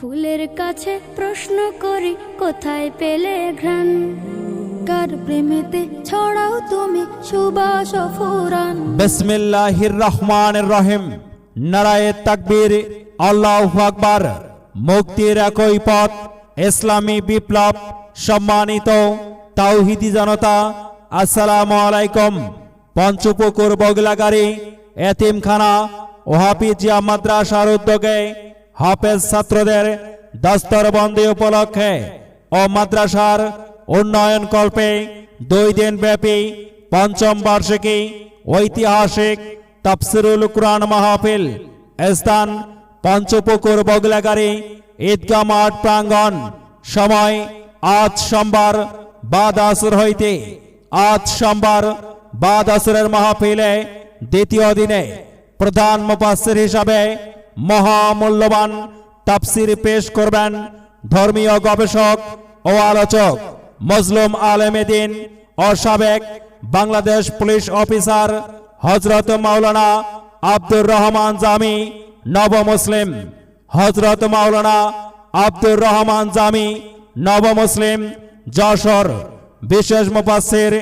ফুলের কাছে প্রশ্ন করি, কোথায় পেলে ঘ্রাণ? কার প্রেমেতে ছড়াও তুমি সুবাস ফুরান বিসমিল্লাহির রহমানির রহিম নারায়ে তাকবীর, আল্লাহু আকবার। মুক্তির একই পথ, ইসলামী বিপ্লব, সম্মানিত তাওহিদি জনতা, আসসালামু আলাইকুম। পঞ্চপুকুর বগলাগাড়ি, এতিমখানা ও হাফিজিয়া মাদ্রাসার উদ্যোগে হাফেজ ছাত্রদের দস্তরবন্দি উপলক্ষে ও মাদ্রাসার উন্নয়ন কল্পে দুই দিন ব্যাপী পঞ্চম বার্ষিকী ঐতিহাসিক তাফসিরুল কুরআন মাহফিল স্থান পঞ্চপুকুর বগলাগাড়ি ঈদগাহ মাঠ প্রাঙ্গণ। সময় আজ সোমবার বাদ আসর হইতে আজ সোমবার বাদ আসরের মাহফিলে দ্বিতীয় দিনে প্রধান মুফাসসির হিসাবে মহামূল্যবান তাফসির পেশ করবেন ধর্মীয় গবেষক ও আলোচক মজলুম আলেমেদিন ও সাবেক বাংলাদেশ পুলিশ অফিসার হজরত মাওলানা আব্দুর রহমান জামি নব মুসলিম হজরত মাওলানা আব্দুর রহমান জামি নব মুসলিম যশোর। বিশেষ মুফাসসির,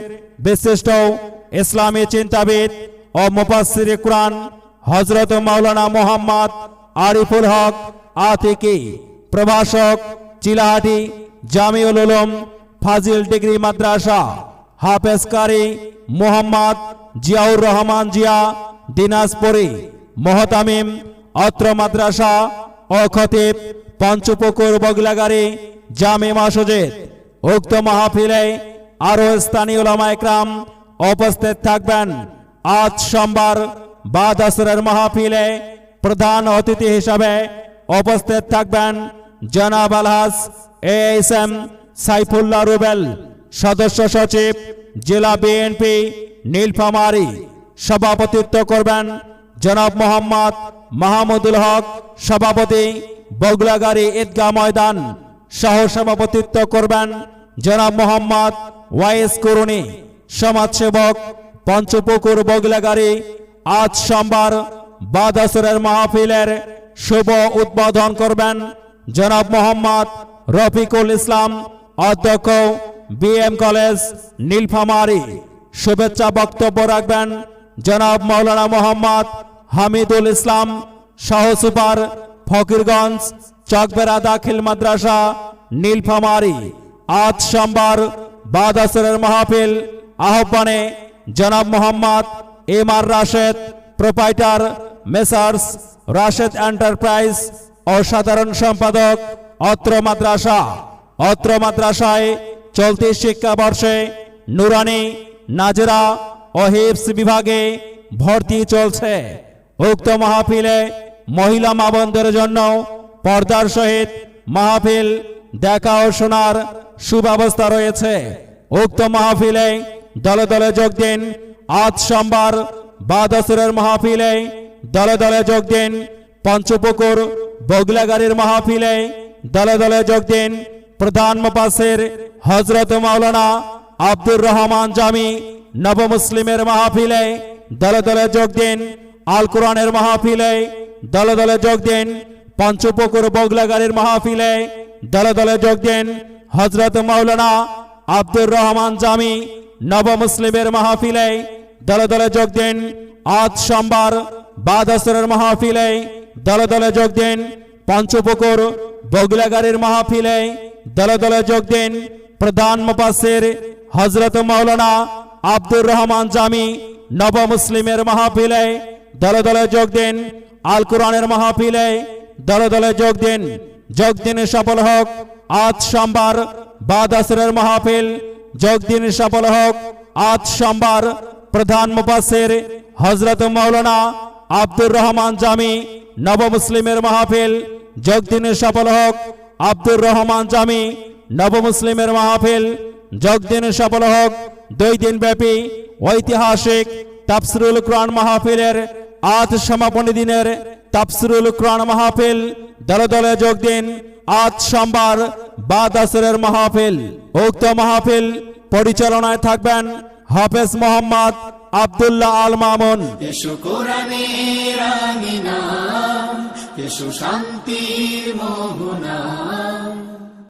বিশিষ্ট ইসলামী চিন্তাবিদ ও মুফাসসির কুরআন হজরত মাওলানা মোহাম্মদ আরিফুল হক, আতিকি, প্রভাষক, চিলাহাটি, জামিউল উলুম, ফাজিল ডিগ্রি মাদ্রাসা হাফেজ কারি মোহাম্মদ জিয়াউর রহমান জিয়া, দিনাজপুরি মহতামিম, অত্র মাদ্রাসা ও খতিব, পঞ্চপুকুর বগলাগাড়ি, জামে মাসুজিদ। উক্ত মাহফিলে আরও স্থানীয় ওলামা একরাম উপস্থিত থাকবেন। আজ সোমবার বাদ আসরের মাহফিলে প্রধান অতিথি হিসাবে উপস্থিত থাকবেন জনাব Alhaj A S M Saifullah Rubel, সদস্য সচিব, জেলা বিএনপি নীলফামারী। সভাপতিত্ব করবেন জনাব মোহাম্মদ মাহমুদুল হক, সভাপতি বগলাগাড়ি ঈদগাহ ময়দান। সহ সভাপতিত্ব করবেন জনাব মোহাম্মদ ওয়াইস করুণী সমাজসেবক পঞ্চপুকুর বগলাগাড়ি আজ সোমবার বাদাসরের মাহফিলের শুভ উদ্বোধন করবেন জনাব মোহাম্মদ রফিকুল ইসলাম, অধ্যক্ষ বিএম কলেজ, নীলফামারি। শুভেচ্ছা বক্তব্য রাখবেন জনাব মাওলানা মোহাম্মদ হামিদুল ইসলাম, সহ সুপার ফকিরগঞ্জ চকবেরা দাখিল মাদ্রাসা, নীলফামারি। আজ সোমবার বাদ আসরের মাহফিল, আহ্বানে জনাব Mohammad M R Rashed, proprietor messrs, Rashed enterprise, অসাধারণ সম্পাদক অত্র মাদ্রাসা। অত্র মাদ্রাসায় চলতি শিক্ষাবর্ষে নুরানি, নাজরা ও হিপস বিভাগে ভর্তি চলছে। উক্ত মাহফিলে মহিলা মা বোনদের জন্য পর্দার সহিত মাহফিল দেখা ও শোনার সুব্যবস্থা রয়েছে। উক্ত মাহফিলে দলে দলে যোগ দিন আজ সোমবার বাদাসুরের মাহফিলে দলে দলে যোগ দিন পঞ্চপুকুর বগলাগাড়ির মাহফিলে দলে দলে যোগ দিন প্রধান মুফাসসির হজরত মাওলানা আব্দুর রহমান জামি নব মুসলিমের মাহফিলে দলে দলে যোগ দিন আল কোরআনের মাহফিলে দলে দলে যোগ দিন পঞ্চপুকুর বগলাগাড়ির মাহফিলে দলে দলে যোগ দিন হজরত মাওলানা আব্দুর রহমান জামি নব মুসলিমের মাহফিলে দলে দলে যোগ দিন। আজ সোমবার বাদ আসরের মাহফিলে দলে দলে যোগ দিন। পঞ্চপুকুর, বগলাগাড়ির মাহফিলে দলে দলে যোগ দিন। প্রধান মুফাসসির হজরত মাওলানা আব্দুর রহমান জামি নব মুসলিমের মাহফিলে দলে দলে যোগ দিন। আল কোরআনের মাহফিলে দলে দলে যোগ দিন। যোগ দিনে সফল হোক। আজ সোমবার বাদ আসরের মাহফিল। যোগ দিন সফল হোক। আজ সোমবার প্রধান মুফাসসির হজরত মৌলানা আব্দুর রহমান জামি নব মুসলিমের মাহফিল, যোগ দিনে সফল হোক। আব্দুর রহমান জামি নব মুসলিমের মাহফিল, যোগ দিনে সফল হোক। দুই দিন ব্যাপী ঐতিহাসিক তাফসিরুল কোরআন মাহফিলের আজ সমাপনী দিনের তাফসিরুল কোরআন মাহফিল দলে দলে যোগ দিন, আজ সোমবার বাদ আসরের মাহফিল। উক্ত মাহফিল পরিচালনায় থাকবেন হাফেজ মোহাম্মদ আবদুল্লাহ আল মামুন। এসো কোরআনের আমিনা এসো শান্তির মোহনা।